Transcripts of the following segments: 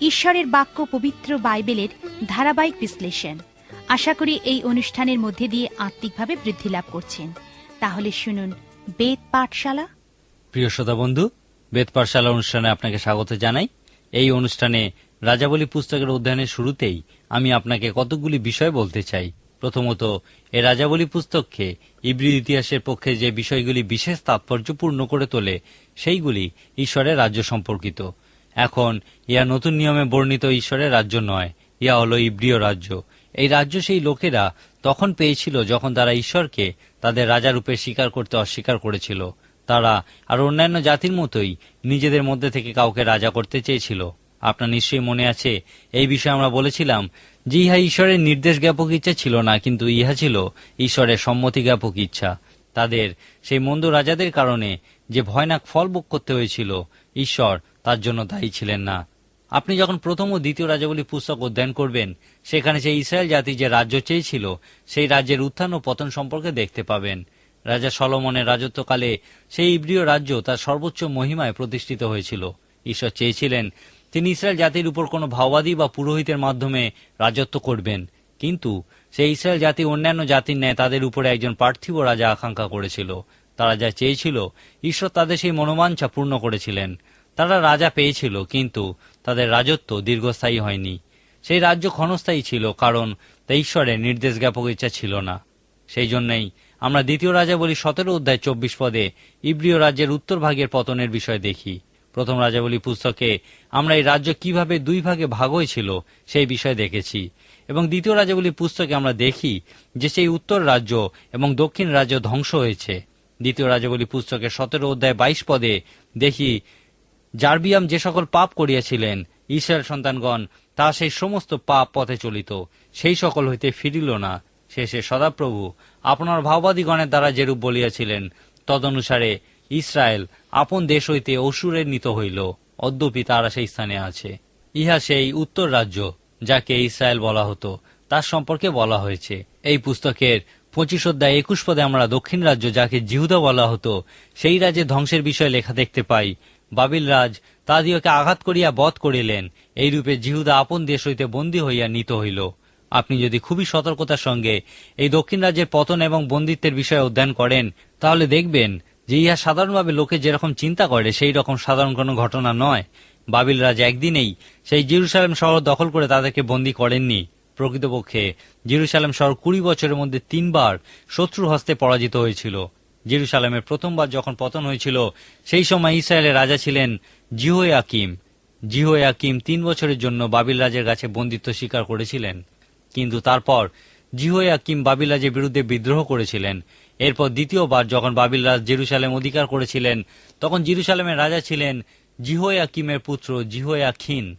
ঈশ্বরের বাক্য পবিত্র বাইবেলের ধারাবাহিক বিশ্লেষণ। আশা করি এই অনুষ্ঠানের মধ্যে দিয়ে আত্মিকভাবে বৃদ্ধি লাভ করছেন। তাহলে শুনুন বেদ পাঠশালা। প্রিয় শ্রোতা বন্ধু, বেদ পাঠশালা অনুষ্ঠানে আপনাকে স্বাগত জানাই। এই অনুষ্ঠানে রাজাবলী পুস্তকের অধ্যয়নের শুরুতেই আমি আপনাকে কতকগুলি বিষয় বলতে চাই। প্রথমত, এ রাজাবলী পুস্তককে ইব্রি ইতিহাসের পক্ষে যে বিষয়গুলি বিশেষ তাৎপর্যপূর্ণ করে তোলে, সেইগুলি ঈশ্বরের রাজ্য সম্পর্কিত। এখন ইয়া নতুন নিয়মে বর্ণিত ঈশ্বরের রাজ্য নয় ইয়া হল ইব্রিয় রাজ্য। এই রাজ্য সেই লোকেরা তখন পেয়েছিল যখন তারা ঈশ্বরকে তাদের রাজারূপে স্বীকার করতে অস্বীকার করেছিল। তারা আর অন্যান্য জাতির মতোই নিজেদের মধ্যে থেকে কাউকে রাজা করতে চেয়েছিল। আপনার নিশ্চয়ই মনে আছে, এই বিষয়ে আমরা বলেছিলাম যে ইহা ঈশ্বরের নির্দেশ জ্ঞাপক ইচ্ছা ছিল না, কিন্তু ইহা ছিল ঈশ্বরের সম্মতি জ্ঞাপক ইচ্ছা। তাদের সেই মন্দ রাজাদের কারণে যে ভয়ানক ফল ভোগ করতে হয়েছিল, ঈশ্বর তার জন্য দায়ী ছিলেন না। আপনি যখন প্রথম ও দ্বিতীয় রাজাবলী পুস্তক অধ্যয়ন করবেন, সেখানে সেই ইসরায়েল জাতি যে রাজ্য চেয়েছিল, সেই রাজ্যের উত্থান ও পতন সম্পর্কে দেখতে পাবেন। রাজা সলমনের রাজত্বকালে সেই ইব্রিয় রাজ্য তার সর্বোচ্চ মহিমায় প্রতিষ্ঠিত হয়েছিল। ঈশ্বর চেয়েছিলেন, তিনি ইসরায়েল জাতির উপর কোনো ভাওবাদী বা পুরোহিতের মাধ্যমে রাজত্ব করবেন। কিন্তু সেই ইসরায়েল জাতি অন্যান্য জাতির ন্যায় তাদের উপরে একজন পার্থিব রাজা আকাঙ্ক্ষা করেছিল। তারা যা চেয়েছিল, ঈশ্বর তাদের সেই মনোবাঞ্ছা পূর্ণ করেছিলেন। তারা রাজা পেয়েছিল, কিন্তু তাদের রাজত্ব দীর্ঘস্থায়ী হয়নি। সেই রাজ্য ক্ষণস্থায়ী ছিল, কারণ তা ঈশ্বরের নির্দেশ জ্ঞাপক ইচ্ছা ছিল না। সেই জন্যই আমরা দ্বিতীয় রাজা বলি সতেরো অধ্যায় চব্বিশ পদে ইব্রিয় রাজ্যের উত্তর ভাগের পতনের বিষয় দেখি। প্রথম রাজাবলী পুস্তকে, আমরা এই রাজ্য কীভাবে দুই ভাগে ভাগ হয়েছিল সেই বিষয় দেখেছি। এবং দ্বিতীয় রাজাবলী পুস্তকে আমরা দেখি যে সেই উত্তর রাজ্য এবং দক্ষিণ রাজ্য ধ্বংস হয়েছে। দ্বিতীয় রাজাবলী পুস্তকের সতেরো অধ্যায় বাইশ পদে দেখি জার্বিয়াম যে সকল পাপ করিয়াছিলেন ঈশ্বরের সন্তানগণ, তা সেই সমস্ত পাপ পথে চলিত। সেই সকল হইতে ফিরিল না। শেষে সদাপ্রভু আপনার ভাওবাদীগণের দ্বারা যেরূপ বলিয়াছিলেন, তদনুসারে ইসরায়েল আপন দেশ হইতে অসুরে নিত হইল। অদ্যপি তারা সেই স্থানে আছে। ইহা সেই উত্তর রাজ্য, যাকে ইসরায়েল বলা হতো। তার সম্পর্কে বলা হয়েছে। এই পুস্তকের পঁচিশ অধ্যায় একুশ পদে আমরা দক্ষিণ রাজ্য, যাকে জিহুদা বলা হতো, সেই রাজ্যে ধ্বংসের বিষয়ে লেখা দেখতে পাই। বাবিল রাজ তাদিওকে আঘাত করিয়া বধ করিলেন। এইরূপে জিহুদা আপন দেশ হইতে বন্দী হইয়া নিত হইল। আপনি যদি খুবই সতর্কতার সঙ্গে এই দক্ষিণ রাজ্যের পতন এবং বন্দিত্বের বিষয়ে অধ্যয়ন করেন, তাহলে দেখবেন যে ইহা সাধারণভাবে লোকে যেরকম চিন্তা করে, সেই রকম সাধারণ কোনো ঘটনা নয়। বাবিল রাজ একদিনেই সেই জিরুসালেম শহর দখল করে তাদেরকে বন্দী করেননি। প্রকৃতপক্ষে জিরুসালেম শহর কুড়ি বছরের মধ্যে তিনবার শত্রুর হস্তে পরাজিত হয়েছিল। জেরুসালামের প্রথমবার যখন পতন হয়েছিল, সেই সময় ইসরায়েলের রাজা ছিলেন জিহোয় আকিম জিহোয় আকিম তিন বছরের জন্য বাবিল রাজের কাছে বন্দিত্ব স্বীকার করেছিলেন। কিন্তু তারপর জিহোয় আকিম বাবিল রাজের বিরুদ্ধে বিদ্রোহ করেছিলেন। এরপর দ্বিতীয়বার যখন বাবিল রাজ জেরুসালেম অধিকার করেছিলেন, তখন জেরুসালেমের রাজা ছিলেন জিহোয় আকিমের পুত্র জিহোয় আখিন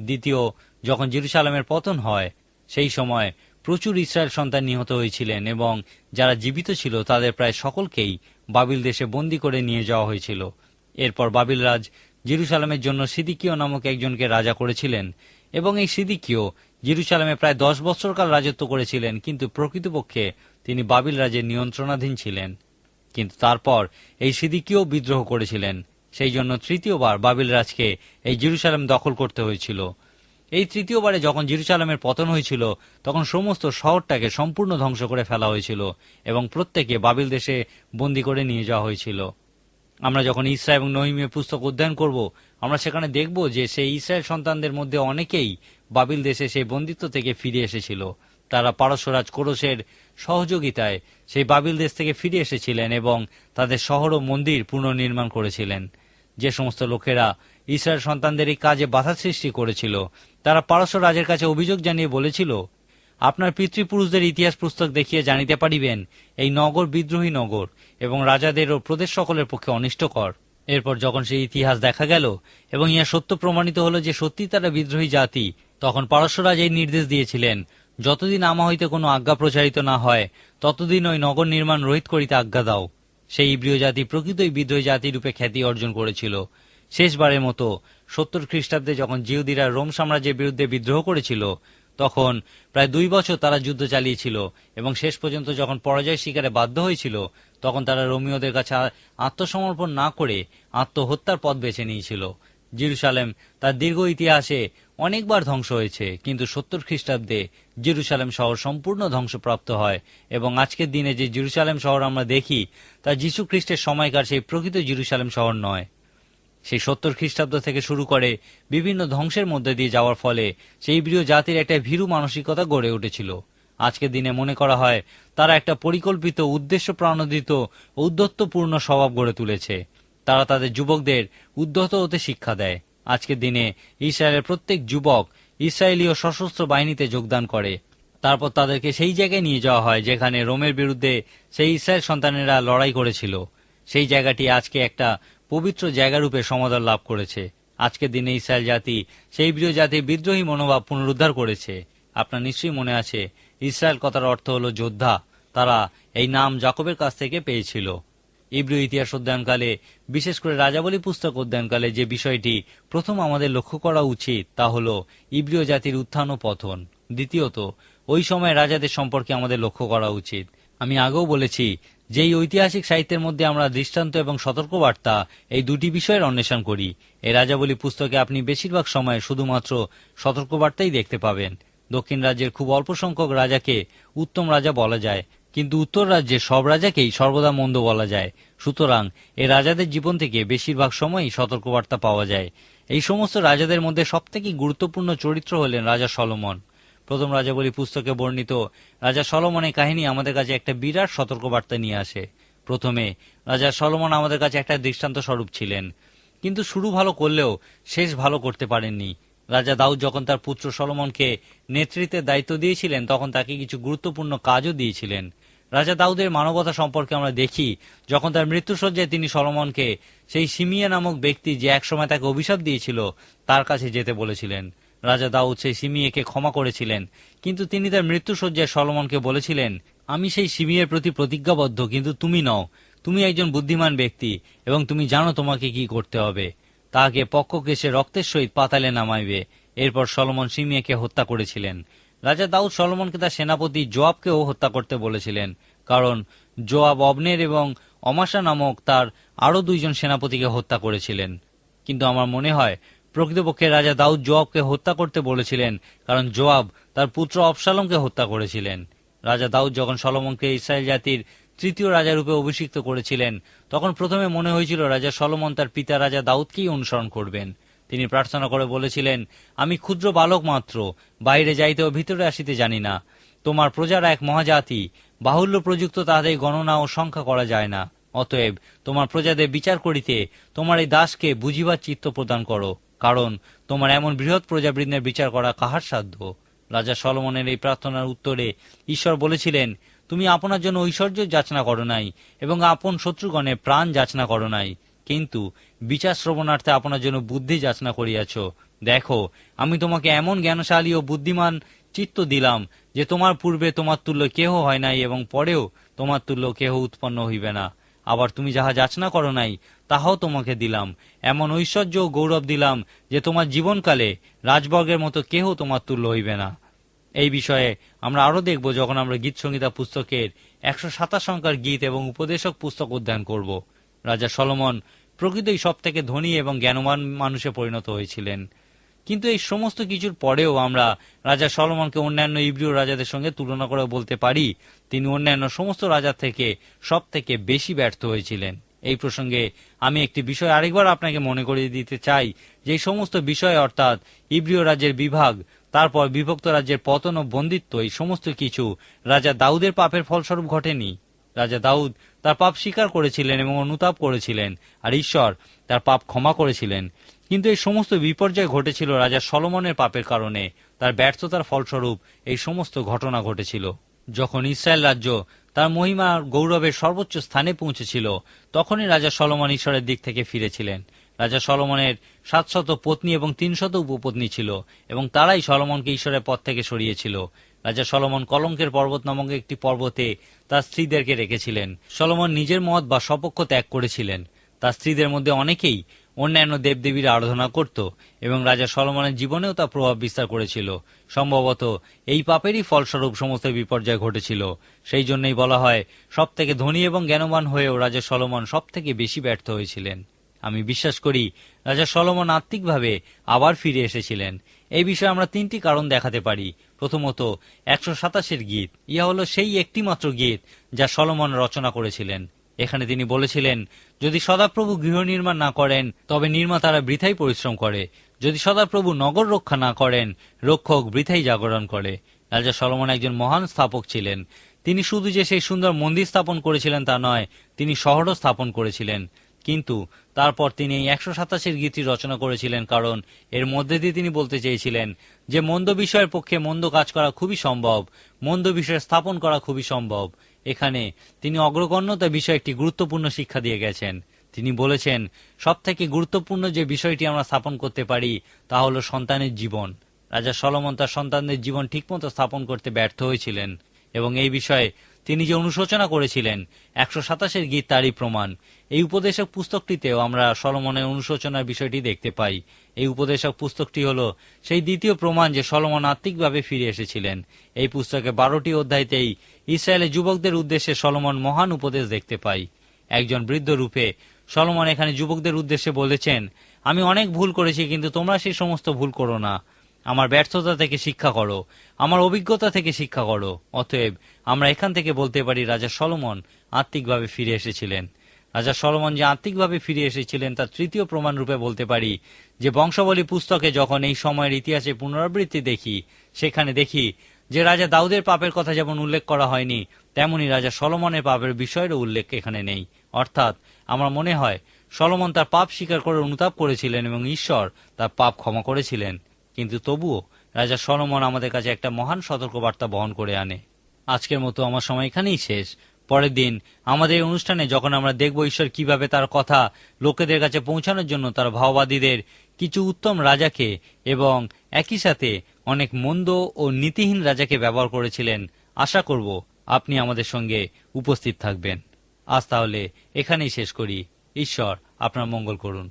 দ্বিতীয়, যখন জেরুসালামের পতন হয়, সেই সময় প্রচুর ইসরায়েল সন্তান নিহত হয়েছিলেন এবং যারা জীবিত ছিল তাদের প্রায় সকলকেই বাবিল দেশে বন্দি করে নিয়ে যাওয়া হয়েছিল। এরপর বাবিল রাজ জেরুসালামের জন্য সিদিকীয় নামক একজনকে রাজা করেছিলেন এবং এই সিদিকীয় জেরুসালামে প্রায় দশ বছরকাল রাজত্ব করেছিলেন, কিন্তু প্রকৃতপক্ষে তিনি বাবিল রাজের নিয়ন্ত্রণাধীন ছিলেন। কিন্তু তারপর এই সিদিকীয় বিদ্রোহ করেছিলেন। সেই জন্য তৃতীয়বার বাবিল রাজকে এই জেরুসালাম দখল করতে হয়েছিল। এই তৃতীয়বারে যখন জিরুসালামের পতন হয়েছিল, তখন সমস্ত শহরটাকে সম্পূর্ণ ধ্বংস করে ফেলা হয়েছিল এবং প্রত্যেকে বাবিল দেশে বন্দী করে নিয়ে যাওয়া হয়েছিল। আমরা যখন ইসরা এবং নহিমের পুস্তক অধ্যয়ন করব, আমরা সেখানে দেখব যে সেই ইসরায়েল সন্তানদের মধ্যে অনেকেই বাবিল দেশে সেই বন্দিত্ব থেকে ফিরে এসেছিল। তারা পারস্যরাজ কোরসের সহযোগিতায় সেই বাবিল দেশ থেকে ফিরে এসেছিলেন এবং তাদের শহর ও মন্দির পুনর্নির্মাণ করেছিলেন। যে সমস্ত লোকেরা ইসরায়েল সন্তানদের এই কাজে বাধা সৃষ্টি করেছিল। তারা পারস্য রাজের কাছে অভিযোগ জানিয়ে বলেছিল, আপনার পিতৃপুরুষদের ইতিহাস পুস্তক দেখিয়ে জানিতে পারিবেন, এই নগর বিদ্রোহী নগর এবং রাজাদের ও প্রদেশ সকলের পক্ষে অনিষ্টকর। এরপর যখন সেই ইতিহাস দেখা গেল এবং ইহা সত্য প্রমাণিত হলো যে সত্যি তারা বিদ্রোহী জাতি, তখন পারস্যরাজ এই নির্দেশ দিয়েছিলেন, যতদিন আমা হইতে কোনো আজ্ঞা প্রচারিত না হয়, ততদিন ওই নগর নির্মাণ রহিত করিতে আজ্ঞা দাও। সেই ইব্রিয় জাতি প্রকৃতই বিদ্রোহী জাতি রূপে খ্যাতি অর্জন করেছিল। শেষবারের মতো সত্তর খ্রিস্টাব্দে যখন জিহুদিরা রোম সাম্রাজ্যের বিরুদ্ধে বিদ্রোহ করেছিল, তখন প্রায় দুই বছর তারা যুদ্ধ চালিয়েছিল এবং শেষ পর্যন্ত যখন পরাজয় শিকারে বাধ্য হয়েছিল, তখন তারা রোমিওদের কাছে আত্মসমর্পণ না করে আত্মহত্যার পথ বেছে নিয়েছিল। জেরুসালেম তার দীর্ঘ ইতিহাসে অনেকবার ধ্বংস হয়েছে, কিন্তু সত্তর খ্রিস্টাব্দে জেরুসালেম শহর সম্পূর্ণ ধ্বংসপ্রাপ্ত হয় এবং আজকের দিনে যে জেরুসালেম শহর আমরা দেখি, তা যীশু খ্রিস্টের সময়কার সেই প্রকৃত জেরুসালেম শহর নয়। সেই সত্তর খ্রিস্টাব্দ থেকে শুরু করে বিভিন্ন ধ্বংসের মধ্যে দিয়ে যাওয়ার ফলে সেই প্রিয় জাতির একটা ভীরু মানসিকতা গড়ে উঠেছিল। আজকের দিনে মনে করা হয়, তারা একটা পরিকল্পিত উদ্দেশ্য প্রণোদিত ঔদ্ধত্যপূর্ণ স্বভাব গড়ে তুলেছে। তারা তাদের যুবকদের উদ্ধত হতে শিক্ষা দেয়। আজকের দিনে ইসরায়েলের প্রত্যেক যুবক ইসরায়েলীয় সশস্ত্র বাহিনীতে যোগদান করে। তারপর তাদেরকে সেই জায়গায় নিয়ে যাওয়া হয় যেখানে রোমের বিরুদ্ধে সেই ইসরায়েল সন্তানেরা লড়াই করেছিল। সেই জায়গাটি আজকে একটা পবিত্র জায়গারূপে সমাদর লাভ করেছে। আজকের দিনে ইসরায়েল জাতি সেই প্রিয় জাতির বিদ্রোহী মনোভাব পুনরুদ্ধার করেছে। আপনার নিশ্চয়ই মনে আছে, ইসরায়েল কথার অর্থ হল যোদ্ধা। তারা এই নাম জাকবের কাছ থেকে পেয়েছিল। ইব্রিয় ইতিহাস অধ্যয়নকালে, বিশেষ করে রাজাবলী পুস্তক অধ্যয়নকালে যে বিষয়টি প্রথম আমাদের লক্ষ্য করা উচিত, তা হল ইব্রিয় জাতির উত্থান ও পতন। দ্বিতীয়ত, ওই সময় রাজাদের সম্পর্কে আমাদের লক্ষ্য করা উচিত। আমি আগেও বলেছি যে এই ঐতিহাসিক সাহিত্যের মধ্যে আমরা দৃষ্টান্ত এবং সতর্কবার্তা এই দুটি বিষয়ের অন্বেষণ করি এই রাজাবলী পুস্তকে আপনি বেশিরভাগ সময় শুধুমাত্র সতর্কবার্তাই দেখতে পাবেন। দক্ষিণ রাজ্যের খুব অল্প সংখ্যক রাজাকে উত্তম রাজা বলা যায়, কিন্তু উত্তর রাজ্যের সব রাজাকেই সর্বদা মন্দ বলা যায়। সুতরাং এ রাজাদের জীবন থেকে বেশিরভাগ সময়ই সতর্কবার্তা পাওয়া যায়। এই সমস্ত রাজাদের মধ্যে সবথেকে গুরুত্বপূর্ণ চরিত্র হলেন রাজা সলোমন। প্রথম রাজাবলী পুস্তকে বর্ণিত রাজা সলমনের কাহিনী আমাদের কাছে একটা বিরাট সতর্কবার্তা নিয়ে আসে। প্রথমে, রাজা সলমন আমাদের কাছে একটা দৃষ্টান্ত স্বরূপ ছিলেন। কিন্তু শুরু ভালো করলেও শেষ ভালো করতে পারেননি। রাজা দাউদ যখন তার পুত্র সলমনকে নেতৃত্বের দায়িত্ব দিয়েছিলেন, তখন তাকে কিছু গুরুত্বপূর্ণ কাজও দিয়েছিলেন। রাজা দাউদের মানবতা সম্পর্কে আমরা দেখি, যখন তার মৃত্যুসজ্জায় তিনি সলমনকে সেই সিমিয়া নামক ব্যক্তি যে একসময় তাকে অভিশাপ দিয়েছিল, তার কাছে যেতে বলেছিলেন। রাজা দাউদ সেই সিমিয়েকে ক্ষমা করেছিলেন, কিন্তু তিনি তার মৃত্যুসজ্জায় সলমনকে বলেছিলেন, আমি সেই সিমিয়ের প্রতি প্রতিজ্ঞাবদ্ধ, কিন্তু তুমি নও। তুমি একজন বুদ্ধিমান ব্যক্তি, এবং তুমি জানো তোমাকে কি করতে হবে। তাহাকে পক্ষ কেসে রক্তের সহিত পাতালে নামাইবে। এরপর সলমন সিমিয়াকে হত্যা করেছিলেন। রাজা দাউদ সলমনকে তার সেনাপতি জোয়াবকেও হত্যা করতে বলেছিলেন, কারণ জোয়াব অবনের এবং অমাশা নামক তার আরও দুইজন সেনাপতিকে হত্যা করেছিলেন। কিন্তু আমার মনে হয় প্রকৃতপক্ষে রাজা দাউদ জোয়াবকে হত্যা করতে বলেছিলেন, কারণ জোয়াব তার পুত্র অবসালমকে হত্যা করেছিলেন। রাজা দাউদ যখন সলমনকে ইসরায়েল জাতির তৃতীয় রাজা রূপে অভিষিক্ত করেছিলেন, তখন প্রথমে মনে হয়েছিল রাজা সলমন তার পিতা রাজা দাউদকেই অনুসরণ করবেন। তিনি প্রার্থনা করে বলেছিলেন, আমি ক্ষুদ্র বালক মাত্র, বাইরে যাইতে ও ভিতরে আসিতে জানি না। তোমার প্রজারা এক মহাজাতি, বাহুল্য প্রযুক্ত তাদের গণনা ও সংখ্যা করা যায় না। অতএব তোমার প্রজাদের বিচার করিতে তোমার এই দাসকে বুঝিবার চিত্ত প্রদান করো। কারণ, তোমার এমন বৃহৎ প্রজাবৃন্দের বিচার করা কাহার সাধ্য? রাজা সলমনের এই প্রার্থনার উত্তরে ঈশ্বর বলেছিলেন, তুমি আপনার জন্য ঐশ্বর্য যাচনা করো নাই, এবং আপন শত্রুগণে প্রাণ যাচনা করো নাই। কিন্তু বিচার শ্রবণার্থে আপনার জন্য বুদ্ধি যাচনা করিয়াছ। দেখো, আমি তোমাকে এমন জ্ঞানশালী ও বুদ্ধিমান চিত্ত দিলাম, যে তোমার পূর্বে তোমার তুল্য কেহ হয় নাই এবং পরেও তোমার তুল্য কেহ উৎপন্ন হইবে না। আবার তুমি যাহা যাচনা করো নাই, তাহাও তোমাকে দিলাম। এমন ঐশ্বর্য ও গৌরব দিলাম যে তোমার জীবনকালে রাজবর্গের মতো কেহ তোমার তুল্য হইবে না। এই বিষয়ে আমরা আরও দেখব যখন আমরা গীত সংহিতা পুস্তকের একশো সাতাশ সংখ্যার গীত এবং উপদেশক পুস্তক অধ্যয়ন করব। রাজা সলমন প্রকৃতই সব থেকে ধনী এবং জ্ঞানবান মানুষে পরিণত হয়েছিলেন। কিন্তু এই সমস্ত কিছুর পরেও আমরা রাজা সলমনকে অন্যান্য ইব্রিয় রাজাদের সঙ্গে তুলনা করে বলতে পারি, তিনি অন্যান্য সমস্ত রাজার থেকে সব থেকে বেশি ব্যর্থ হয়েছিলেন। এই প্রসঙ্গে আমি একটি বিষয় আরেকবার আপনাকে মনে করিয়ে দিতে চাই, যে সমস্ত বিষয় অর্থাৎ ইব্রিয় রাজ্যের বিভাগ, তারপর বিভক্ত রাজ্যের পতন ও বন্দিত্ব, এই সমস্ত কিছু রাজা দাউদের পাপের ফলস্বরূপ ঘটেনি। রাজা দাউদ তার পাপ স্বীকার করেছিলেন এবং অনুতাপ করেছিলেন, আর ঈশ্বর তার পাপ ক্ষমা করেছিলেন। কিন্তু এই সমস্ত বিপর্যয় ঘটেছিল রাজা সলমনের পাপের কারণে। তার ব্যর্থতার ফলস্বরূপ এই সমস্ত ঘটনা ঘটেছিল। যখন ইসরায়েল রাজ্য তার মহিমা গৌরবের সর্বোচ্চ স্থানে পৌঁছেছিল, তখনই রাজা সলমন ঈশ্বরের দিক থেকে ফিরেছিলেন। রাজা সলমনের সাতশত পত্নী এবং তিনশত উপপত্নী ছিল এবং তারাই সলমনকে ঈশ্বরের পথ থেকে সরিয়েছিল। রাজা সলমন কলঙ্কের পর্বত নামক একটি পর্বতে তার স্ত্রীদেরকে রেখেছিলেন। সলমন নিজের মত বা সপক্ষ ত্যাগ করেছিলেন। তার স্ত্রীদের মধ্যে অনেকেই অন্যান্য দেবদেবীর আরাধনা করত এবং রাজা সলমনের জীবনেও তা প্রভাব বিস্তার করেছিল। সম্ভবত এই পাপেরই ফলস্বরূপ সমস্ত বিপর্যয় ঘটেছিল। সেই জন্যই বলা হয় সব থেকে ধনী এবং জ্ঞানবান হয়েও রাজা সলমন সব থেকে বেশি ব্যর্থ হয়েছিলেন। আমি বিশ্বাস করি, রাজা সলমন আত্মিকভাবে আবার ফিরে এসেছিলেন। এই বিষয়ে আমরা তিনটি কারণ দেখাতে পারি। প্রথমত, একশো সাতাশের গীত। ইহা হলো সেই একটি মাত্র গীত যা সলমন রচনা করেছিলেন। এখানে তিনি বলেছিলেন, যদি সদাপ্রভু গৃহ নির্মাণ না করেন, তবে নির্মাতারা বৃথাই পরিশ্রম করে। যদি সদাপ্রভু নগর রক্ষা না করেন, রক্ষক বৃথাই জাগরণ করে। রাজা সলমন একজন মহান স্থাপক ছিলেন। তিনি শুধু যে সেই সুন্দর মন্দির স্থাপন করেছিলেন তা নয়, তিনি শহরও স্থাপন করেছিলেন। কিন্তু তারপর তিনি এই একশো সাতাশের গীতি রচনা করেছিলেন কারণ এর মধ্যে দিয়ে তিনি বলতে চেয়েছিলেন যে মন্দ বিষয়ের পক্ষে মন্দ কাজ করা খুবই সম্ভব, মন্দ বিষয় স্থাপন করা খুবই সম্ভব। এখানে। তিনি অগ্রগণ্যতা বিষয়ে একটি গুরুত্বপূর্ণ শিক্ষা দিয়ে গেছেন। তিনি বলেছেন সব থেকে গুরুত্বপূর্ণ যে বিষয়টি আমরা স্থাপন করতে পারি, তা হল সন্তানের জীবন। রাজা সলমন তার সন্তানদের জীবন ঠিকমতো স্থাপন করতে ব্যর্থ হয়েছিলেন। এবং এই বিষয়ে তিনি যে অনুশোচনা করেছিলেন, একশো সাতাশের গীত তারই প্রমাণ। এই উপদেশক পুস্তকটিতেও আমরা সলমনের অনুশোচনার বিষয়টি দেখতে পাই। এই উপদেশক পুস্তকটি হল সেই দ্বিতীয় প্রমাণ যে সলমন আত্মিকভাবে ফিরে এসেছিলেন। এই পুস্তকে বারোটি অধ্যায়তেই ইসরায়েলের যুবকদের উদ্দেশ্যে সলমন মহান উপদেশ দেখতে পাই। একজন বৃদ্ধ রূপে সলমন এখানে যুবকদের উদ্দেশ্যে বলেছেন, আমি অনেক ভুল করেছি, কিন্তু তোমরা সেই সমস্ত ভুল করো না। আমার ব্যর্থতা থেকে শিক্ষা করো। আমার অভিজ্ঞতা থেকে শিক্ষা করো। অতএব আমরা এখান থেকে বলতে পারি, রাজা সলমন আত্মিকভাবে ফিরে এসেছিলেন। রাজা সলমন যে আত্মিকভাবে ফিরে এসেছিলেন, তার তৃতীয় প্রমাণ রূপে বলতে পারি যে বংশাবলী পুস্তকে যখন এই সময়ের ইতিহাসে পুনরাবৃত্তি দেখি, সেখানে দেখি যে রাজা দাউদের পাপের কথা যেমন উল্লেখ করা হয়নি, তেমনি রাজা সলমনের পাপের বিষয়েরও উল্লেখ এখানে নেই। অর্থাৎ আমার মনে হয়, সলমন তার পাপ স্বীকার করে অনুতাপ করেছিলেন এবং ঈশ্বর তার পাপ ক্ষমা করেছিলেন। কিন্তু তবুও রাজা সলমন আমাদের কাছে একটা মহান সতর্কবার্তা বহন করে আনে। আজকের মতো আমার সময় এখানেই শেষ। পরের দিন আমাদের এই অনুষ্ঠানে যখন আমরা দেখব ঈশ্বর কীভাবে তার কথা লোকেদের কাছে পৌঁছানোর জন্য তার ভাওবাদীদের কিছু উত্তম রাজাকে এবং একই সাথে অনেক মন্দ ও নীতিহীন রাজাকে ব্যবহার করেছিলেন, আশা করব আপনি আমাদের সঙ্গে উপস্থিত থাকবেন। আজ তাহলে এখানেই শেষ করি। ঈশ্বর আপনার মঙ্গল করুন।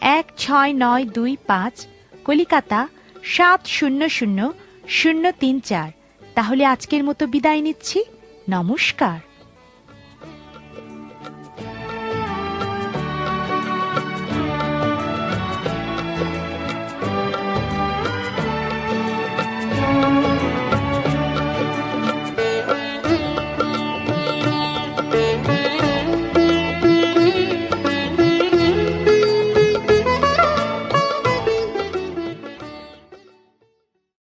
এক ছয় নয় দুই পাঁচ, কলিকাতা সাত শূন্য শূন্য শূন্য তিন চার। তাহলে আজকের মতো বিদায় নিচ্ছি। নমস্কার।